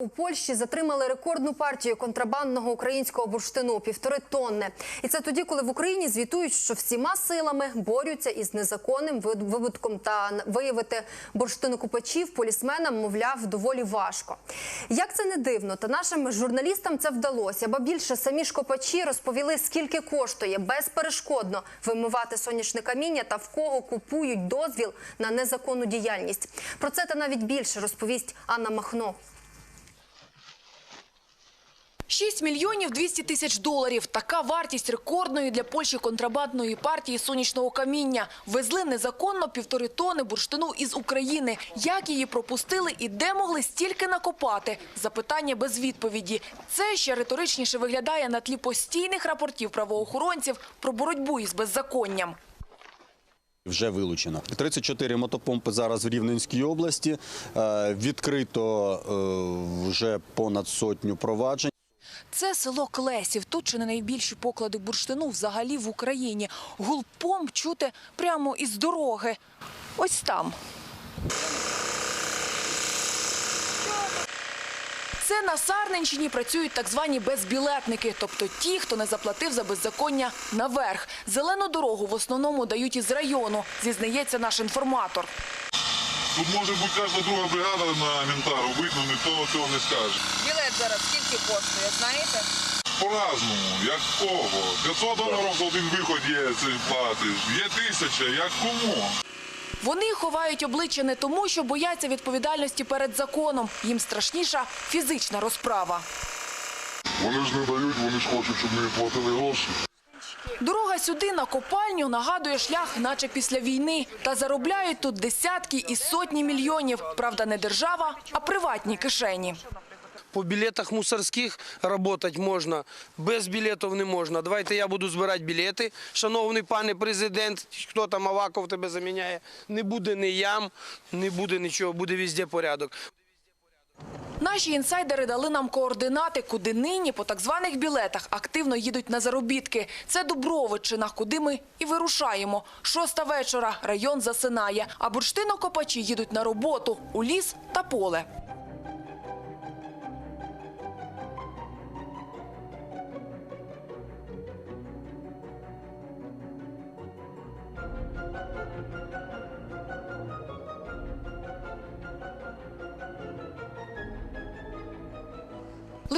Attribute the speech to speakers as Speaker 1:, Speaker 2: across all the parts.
Speaker 1: У Польщі затримали рекордну партію контрабандного українського бурштину півтори тонни. І це тоді, коли в Україні звітують, що всіма силами борються із незаконним виводком та виявити бурштинокупачів полісменам, мовляв, доволі важко. Як це не дивно, та нашим журналістам це вдалося, бо більше самі ж копачі розповіли, скільки коштує безперешкодно вимивати сонячне каміння та в кого купують дозвіл на незаконну діяльність. Про це та навіть більше розповість Анна Махно.
Speaker 2: 6 мільйонів 200 тисяч доларів. Така вартість рекордної для Польщі контрабандної партії сонячного каміння. Везли незаконно півтори тони бурштину із України. Як її пропустили і де могли стільки накопати? Запитання без відповіді. Це ще риторичніше виглядає на тлі постійних рапортів правоохоронців про боротьбу із беззаконням.
Speaker 3: Вже вилучено 34 мотопомпи зараз в Рівненській області. Е, Відкрито е, вже понад сотню проваджень.
Speaker 2: Це село Клесів. Тут чи не найбільші поклади бурштину взагалі в Україні. Гул помп чути прямо із дороги. Ось там. Це на Сарненщині працюють так звані безбілетники, тобто ті, хто не заплатив за беззаконня наверх. Зелену дорогу в основному дають із району, зізнається наш інформатор.
Speaker 4: Тут може бути кожна друга бригада на Мінтару, видно, ніхто цього не скаже.
Speaker 5: Зараз скільки коштує, знаєте?
Speaker 4: По-разному, як кого. 500 доларів за один виход є, це платиш. Є тисяча, як кому.
Speaker 2: Вони ховають обличчя не тому, що бояться відповідальності перед законом. Їм страшніша фізична розправа.
Speaker 4: Вони ж не дають, вони ж хочуть, щоб ми платили гроші.
Speaker 2: Дорога сюди на копальню нагадує шлях, наче після війни. Та заробляють тут десятки і сотні мільйонів. Правда, не держава, а приватні кишені.
Speaker 6: По білетах мусорських працювати можна, без білетів не можна. Давайте я буду збирати білети. Шановний пане президент, хто там Аваков тебе заміняє, не буде ні ям, не буде нічого, буде везде порядок.
Speaker 2: Наші інсайдери дали нам координати, куди нині по так званих білетах активно їдуть на заробітки. Це Дубровичина, куди ми і вирушаємо. Шоста вечора, район засинає, а бурштинокопачі їдуть на роботу у ліс та поле.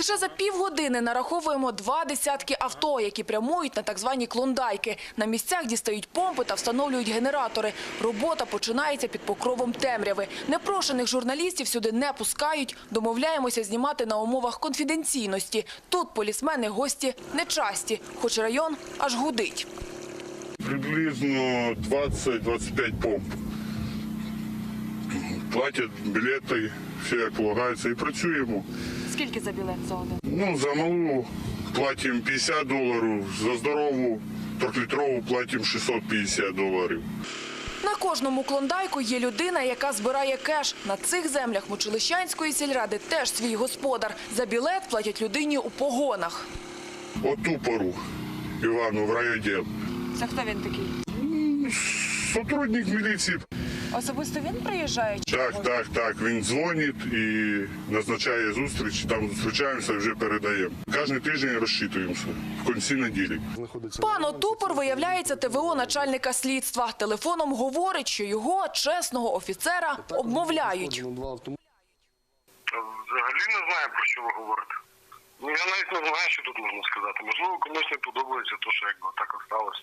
Speaker 2: Лише за півгодини нараховуємо два десятки авто, які прямують на так звані клондайки. На місцях дістають помпи та встановлюють генератори. Робота починається під покровом темряви. Непрошених журналістів сюди не пускають. Домовляємося знімати на умовах конфіденційності. Тут полісмени гості нечасті, хоч район аж гудить.
Speaker 4: Приблизно 20-25 помп. Платять білети, все як полагається, і працюємо.
Speaker 2: Скільки за білет за один?
Speaker 4: Ну, за малу платимо 50 доларів, за здорову трьохлітрову платимо 650 доларів.
Speaker 2: На кожному клондайку є людина, яка збирає кеш. На цих землях Мочелищанської сільради теж свій господар. За білет платять людині у погонах.
Speaker 4: Оту пору Івану в райвідділ.
Speaker 5: Це хто він такий?
Speaker 4: Сотрудник міліції.
Speaker 5: Особисто він приїжджає? чи
Speaker 4: Так, так, так. Він дзвонить і назначає зустріч. Там зустрічаємося і вже передаємо. Кожен тиждень розчитуємося в кінці неділі.
Speaker 2: Пан Отупор виявляється ТВО начальника слідства. Телефоном говорить, що його чесного офіцера обмовляють.
Speaker 7: Взагалі не знаю, про що ви говорите. Ну я навіть не знаю, що тут можна сказати. Можливо, комусь не подобається те, що якби так і сталося.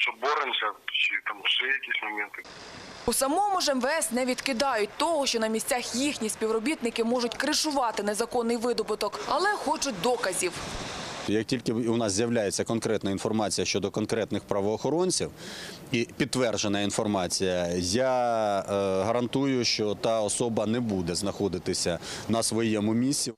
Speaker 7: Що боремося, чи там ще якісь моменти.
Speaker 2: У самому ж МВС не відкидають того, що на місцях їхні співробітники можуть кришувати незаконний видобуток, але хочуть доказів.
Speaker 3: Як тільки у нас з'являється конкретна інформація щодо конкретних правоохоронців і підтверджена інформація, я е, гарантую, що та особа не буде знаходитися на своєму місці.